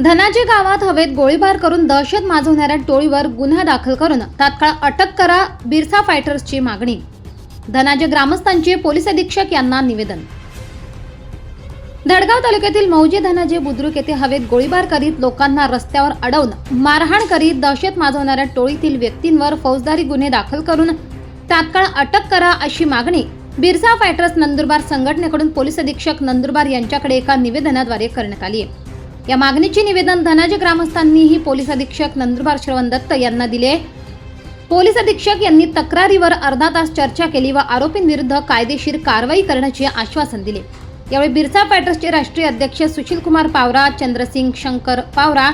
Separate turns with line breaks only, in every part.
धनाजी गावात हवेत गोळीबार करून दहशत माजवणाऱ्या टोळीवर गुन्हा दाखल करून तात्काळ अटक करा बिरसा फायटर्सची मागणी. धनाजी ग्रामस्थांचे पोलीस अधीक्षक यांना निवेदन. धडगाव तालुक्यातील मौजे धनाजी बुद्रुक येथे हवेत गोळीबार करीत लोकांना रस्त्यावर अडवून मारहाण करीत दहशत माजवणाऱ्या टोळीतील व्यक्तींवर फौजदारी गुन्हे दाखल करून तात्काळ अटक करा अशी मागणी बिरसा फायटर्स नंदुरबार संघटनेकडून पोलीस अधीक्षक नंदुरबार यांच्याकडे एका निवेदनाद्वारे करण्यात आली आहे. या मागणीचे निवेदन धनाजी ग्रामस्थांनीही पोलीस अधीक्षक नंदुरबार श्रवण दत्त यांना दिले. पोलीस अधीक्षक यांनी तक्रारीवर अर्धा तास चर्चा केली व आरोपींविरुद्ध कायदेशीर कारवाई करण्याचे आश्वासन दिले. यावेळी बिरसा पॅटर्सचे राष्ट्रीय अध्यक्ष सुशील कुमार पावरा चंद्रसिंग शंकर पावरा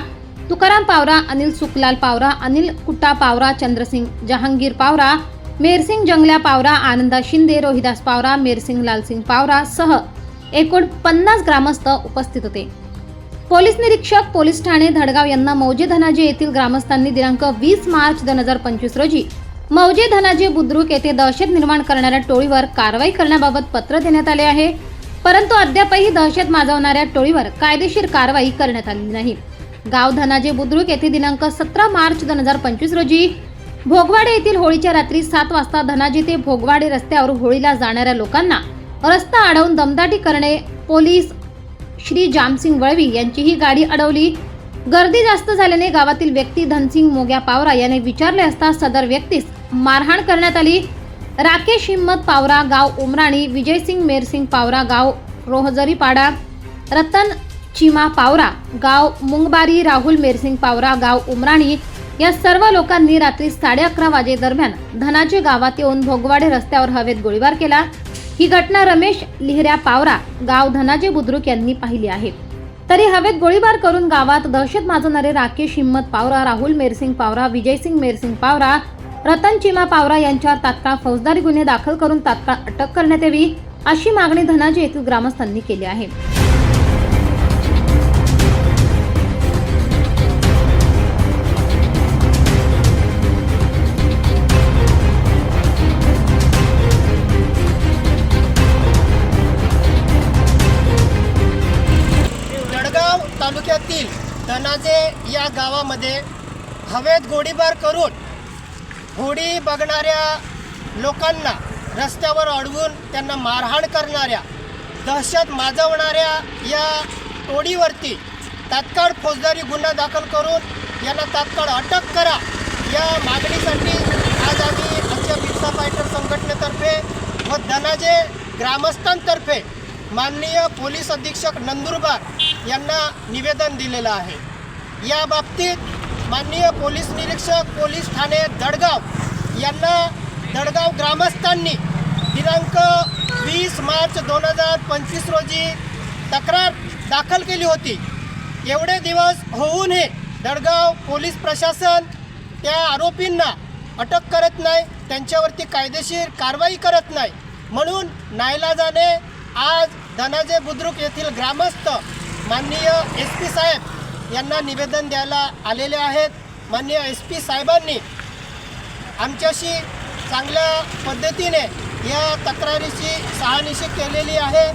तुकाराम पावरा अनिल सुकलाल पावरा अनिल कुट्टा पावरा चंद्रसिंग जहांगीर पावरा मेरसिंग जंगल्या पावरा आनंदा शिंदे रोहिदास पावरा मेरसिंग लालसिंग पावरा सह एकूण पन्नास ग्रामस्थ उपस्थित होते. पोलीस निरीक्षक पोलीस ठाणे धडगाव यांना मौजे धनाजे येथील ग्रामस्थांनी दिनांक वीस मार्च दोन हजार पंचवीस रोजी मौजे धनाजे बुद्रुक येथे दहशत निर्माण करणाऱ्या टोळीवर कारवाई करण्याबाबत पत्र देण्यात आले आहे. परंतु अद्यापही दहशत माजवणाऱ्या टोळीवर कायदेशीर कारवाई करण्यात आली नाही. गाव धनाजे बुद्रुक येथे दिनांक सतरा मार्च दोन हजार पंचवीस रोजी भोगवाडे येथील होळीच्या रात्री सात वाजता धनाजी ते भोगवाडे रस्त्यावर होळीला जाणाऱ्या लोकांना रस्ता अडवून दमदाटी करणे पोलीस श्री जामसिंग वळवी यांची ही गाडी अडवली. गर्दी जास्त झाल्याने गावातील व्यक्ती धनसिंग मोग्या पावरा याने विचारले असता सदर व्यक्तीस मारहाण करण्यात आली. राकेश हिम्मत पावरा गाव उमराणी विजयसिंग मेरसिंग पावरा गाव रोहजरीपाडा रतन चिमा पावरा गाव मुंगबारी राहुल मेरसिंग पावरा गाव उमराणी या सर्व लोकांनी रात्री साडे अकरा वाजे दरम्यान धनाजी गावात येऊन भोगवाडे रस्त्यावर हवेत गोळीबार केला. ही घटना रमेश लिहऱ्या पावरा गाव धनाजी बुद्रुक यांनी पाहिली आहे. तरी हवेत गोळीबार करून गावात दहशत माजवणारे राकेश हिम्मत पावरा राहुल मेरसिंग पावरा विजयसिंग मेरसिंग पावरा रतन चिमा पावरा यांच्यावर तात्काळ फौजदारी गुन्हे दाखल करून तात्काळ अटक करण्यात यावी अशी मागणी धनाजी येथील ग्रामस्थांनी केली आहे.
धनाजे या गावामध्ये हवेत गोळीबार करून होडी बघणाऱ्या लोकांना रस्त्यावर अडवून त्यांना मारहाण करणाऱ्या दहशत माजवणाऱ्या या टोळीवरती तात्काळ फौजदारी गुन्हा दाखल करून यांना तात्काळ अटक करा या मागणीसाठी आज आम्ही आमच्या बिरसा फायटर संघटनेतर्फे व धनाजे ग्रामस्थांतर्फे माननीय पोलीस अधीक्षक नंदुरबार यांना निवेदन दिलेलं आहे. या बाबतीत माननीय पोलीस निरीक्षक पोलीस ठाणे दडगाव यांना दडगाव ग्रामस्थांनी दिनांक वीस मार्च दोन हजार पंचवीस रोजी तक्रार दाखल केली होती. एवढे दिवस होऊनही दडगाव पोलीस प्रशासन त्या आरोपींना अटक करत नाही त्यांच्यावरती कायदेशीर कारवाई करत नाही. म्हणून नायलाजाने आज धनाजे बुद्रुक येथील ग्रामस्थ माननीय एस पी साहेब यांना निवेदन द्यायला आलेले आहेत. माननीय एस पी साहेबांनी आमच्याशी चांगल्या पद्धतीने या तक्रारीची सहानिशी केलेली आहे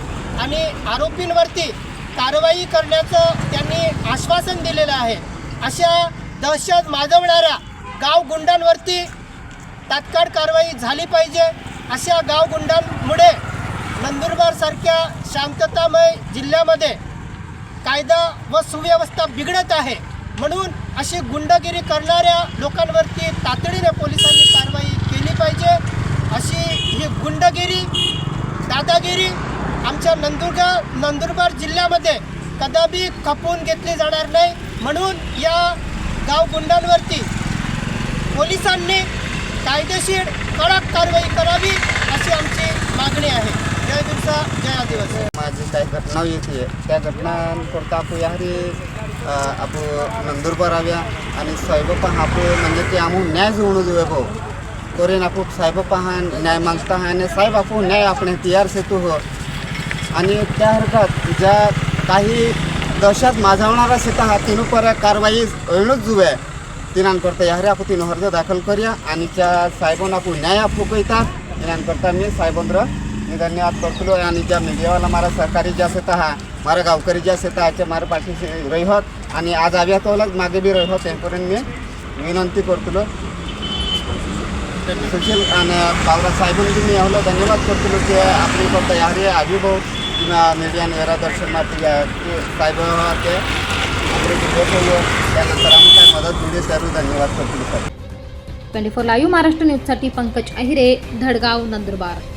आणि आरोपींवरती कारवाई करण्याचं त्यांनी आश्वासन दिलेलं आहे. अशा दहशत माजवणाऱ्या गावगुंडांवरती तात्काळ कारवाई झाली पाहिजे. अशा गावगुंडांमुळे नंदुरबारसारख्या शांततामय जिल्ह्यामध्ये कायदा व सुव्यवस्था बिघडत आहे. म्हणून अशी गुंडगिरी करणाऱ्या लोकांवरती तातडीने पोलिसांनी कारवाई केली पाहिजे. अशी ही गुंडगिरी दादागिरी आमच्या नंदुरगाव नंदुरबार जिल्ह्यामध्ये कदापि खपवून घेतली जाणार नाही. म्हणून या गावगुंडांवरती पोलिसांनी कायदेशीर कडक कारवाई करावी अशी आमची मागणी आहे जय बिरसा जय आदिवासी
माझी काही घटना येते त्या घटनांकरता आपण यारी आपण नंदुरबार આવ્या म्हणजे आणि साहेब पहा आपण म्हणजे ते आम्ही न्याय जोडून देऊ भाऊ. करेन आपण साहेब हा न्याय मागता हा आणि साहेब आपण न्याय आपण तयार सेतू हो. आणि त्या हरकत ज्या काही दहशत माजवणारा शेता हा तिनं पर कारवाई एवढंच जुवे तिनांकरता यारे आपण तिनं अर्ज दाखल करूया आणि त्या साहेबांना आपण न्याय आपू कळतात तिनांकरता मी साहेबांना मी धन्यवाद करतो आणि ज्या मीडियावाला मारा सरकारी ज्या असत हा मारा गावकरी ज्या असत ह्याच्या मारा पाठीशी रहित आणि आज आव्या तोलाच मागे बी रहिवत हेपर्यंत मी विनंती करतो सुशील आणि बाबरा साहेबांनी मी एवढं धन्यवाद करतो की आपली फक्त यारी भाऊ किंवा मीडियाने येरा दर्शन माती साहेब ते आपले त्यानंतर आम्ही काय मदत दिली सर्व धन्यवाद करतो sir
twenty four live Maharashtra न्यूजसाठी पंकज अहिरे धडगाव नंदुरबार.